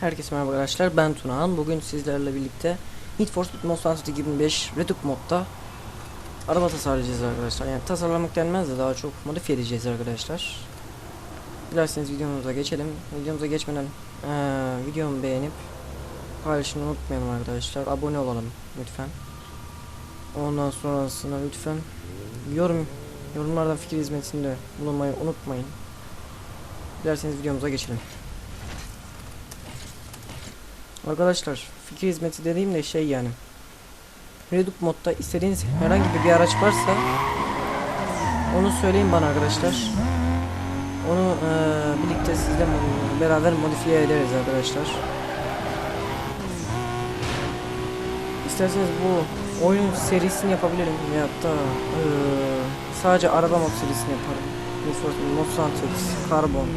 Herkese merhaba arkadaşlar ben Tunağan. Bugün sizlerle birlikte Need for Speed Most Wanted 2005 Reduc modda araba tasarlayacağız arkadaşlar. Yani tasarlamak denmez de daha çok modifiye edeceğiz arkadaşlar. Dilerseniz videomuza geçelim. Videomuza geçmeden eee videomu beğenip paylaşmayı unutmayalım arkadaşlar. Abone olalım lütfen. Ondan sonrasında lütfen yorum yorumlardan fikir hizmetinde bulunmayı unutmayın. Dilerseniz videomuza geçelim Arkadaşlar fikir hizmeti dediğim de şey yani. Reduc modda istediğiniz herhangi bir araç varsa onu söyleyin bana arkadaşlar. Onu eee, birlikte sizle beraber modifiye ederiz arkadaşlar. İsterseniz bu oyun serisini yapabilirim veyahut da eee, sadece araba mod serisini yaparım. Need for Carbon.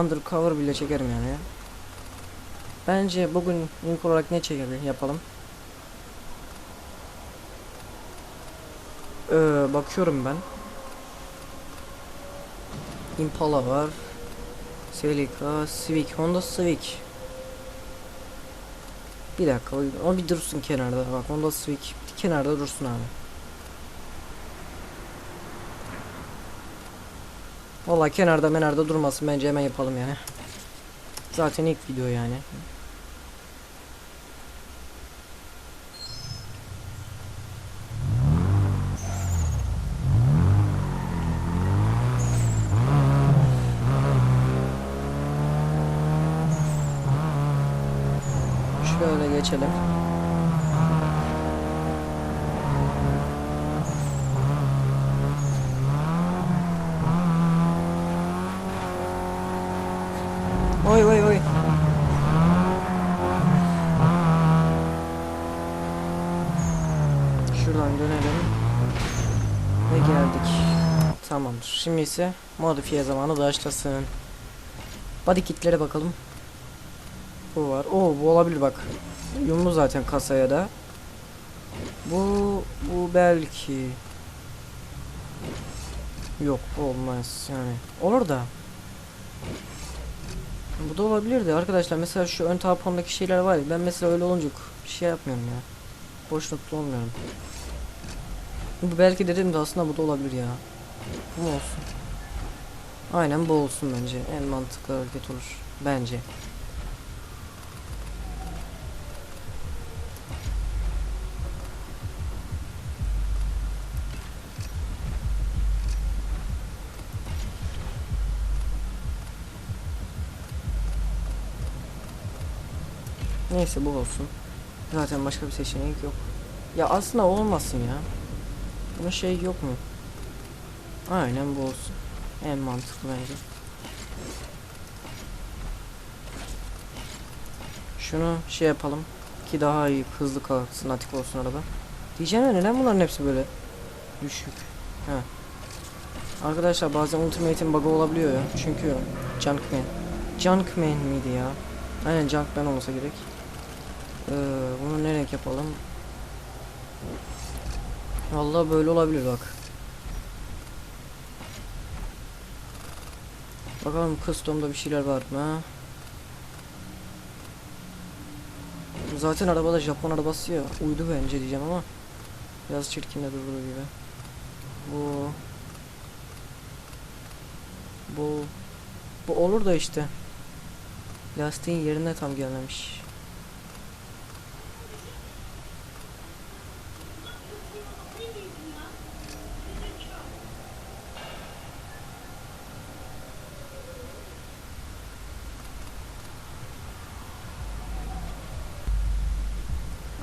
Undercover bile çekerim yani Bence bugün ilk olarak ne çekelim yapalım. Ee, bakıyorum ben. Impala var. Celica, Civic, Honda Civic. Bir dakika, o, bir dursun kenarda. Bak Honda Civic kenarda dursun abi. Vallahi kenarda menarda durmasın bence hemen yapalım yani. Zaten ilk video yani. Şöyle geçelim. Oy oy oy. Şuradan dönelim. Ve geldik. Tamamdır. Şimdi ise modifiye zamanı başlasın. Body kitlere bakalım. Bu var. Oo bu olabilir bak. Uyumlu zaten kasaya da. Bu bu belki Yok olmaz yani. Olur da. Bu da olabilirdi arkadaşlar. Mesela şu ön tampondaki şeyler var ya. Ben mesela öyle olunca bir şey yapmıyorum ya. Hoşnutlu olmuyorum. Bu belki dedim de aslında bu da olabilir ya. Bu mu olsun? Aynen bu olsun bence. En mantıklı hareket olur. Bence. Neyse bu olsun. Zaten başka bir seçenek yok. Ya aslında olmasın ya. Bunun şey yok mu? Aynen bu olsun. En mantıklı bence. Şunu şey yapalım ki daha iyi hızlı kalksın atik olsun araba. Diyeceğim ya neden bunların hepsi böyle düşük? Ha. Arkadaşlar bazen Ultimate'in bug'ı olabiliyor ya. Çünkü Junkman. Junkman miydi ya? Aynen Junkman olmasa gerek. Ee, bunu ne renk yapalım? Vallahi böyle olabilir bak. Bakalım custom'da bir şeyler var mı? Zaten arabada Japon arabası ya. Uydu bence diyeceğim ama biraz çirkin de durduğu gibi. Bu bu bu olur da işte. Lastiğin yerine tam gelmemiş.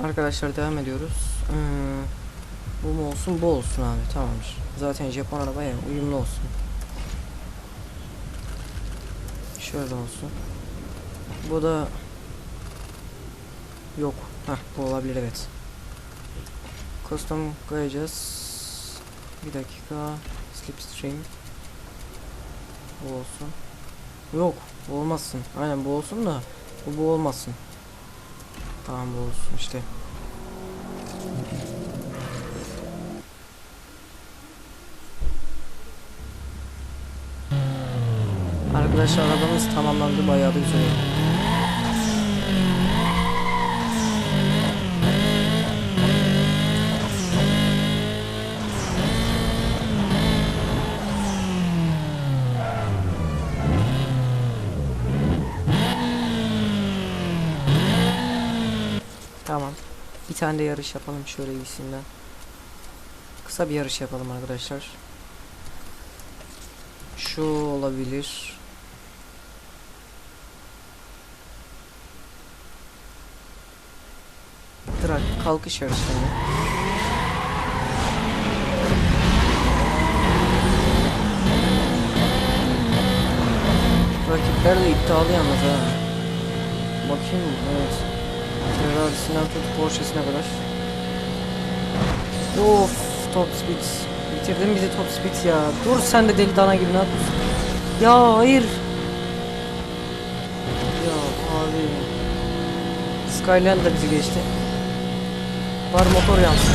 Arkadaşlar devam ediyoruz. Hmm, bu mu olsun bu olsun abi tamamdır. Zaten Japon araba ya uyumlu olsun. Şöyle olsun. Bu da yok. Hah bu olabilir evet. Custom koyacağız. Bir dakika. Slipstream. Bu olsun. Yok bu olmasın. Aynen bu olsun da bu bu olmasın. Tamam bu olsun işte. Arkadaşlar arabamız tamamlandı bayağı da güzel oldu. Tamam. Bir tane de yarış yapalım şöyle gibisinden. Kısa bir yarış yapalım arkadaşlar. Şu olabilir. Drag kalkış yarışları. Rakipler de iddialı yalnız ha. Bakayım evet. Ferrari'sinden tut Porsche'sine kadar. Of top speed. Bitirdin bizi top speed ya. Dur sen de deli dana gibi ne yapıyorsun? Ya hayır. Ya abi. Skyline da bizi geçti. Var motor yansın.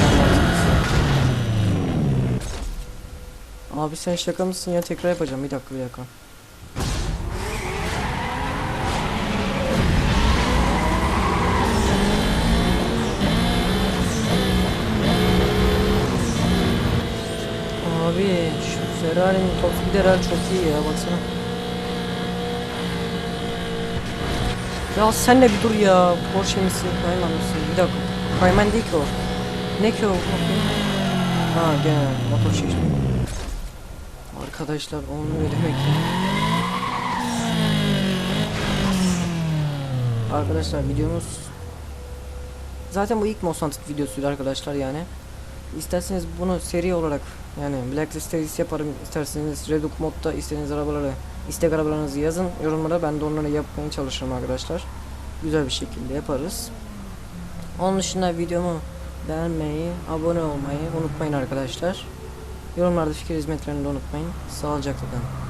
Abi sen şaka mısın ya tekrar yapacağım bir dakika bir dakika. Ferrari'nin top herhalde çok iyi ya baksana. Ya sen de bir dur ya. Porsche misin? Cayman mısın? Bir dakika. Cayman değil ki o. Ne ki o? Ha gene motor çeşme. Arkadaşlar olmuyor demek ki. Arkadaşlar videomuz Zaten bu ilk Monsanto videosuydu arkadaşlar yani. İsterseniz bunu seri olarak yani Blacklist serisi yaparım. İsterseniz Redux modda istediğiniz arabaları istek arabalarınızı yazın yorumlara ben de onları yapmaya çalışırım arkadaşlar. Güzel bir şekilde yaparız. Onun dışında videomu beğenmeyi, abone olmayı unutmayın arkadaşlar. Yorumlarda fikir hizmetlerini de unutmayın. Sağlıcakla kalın.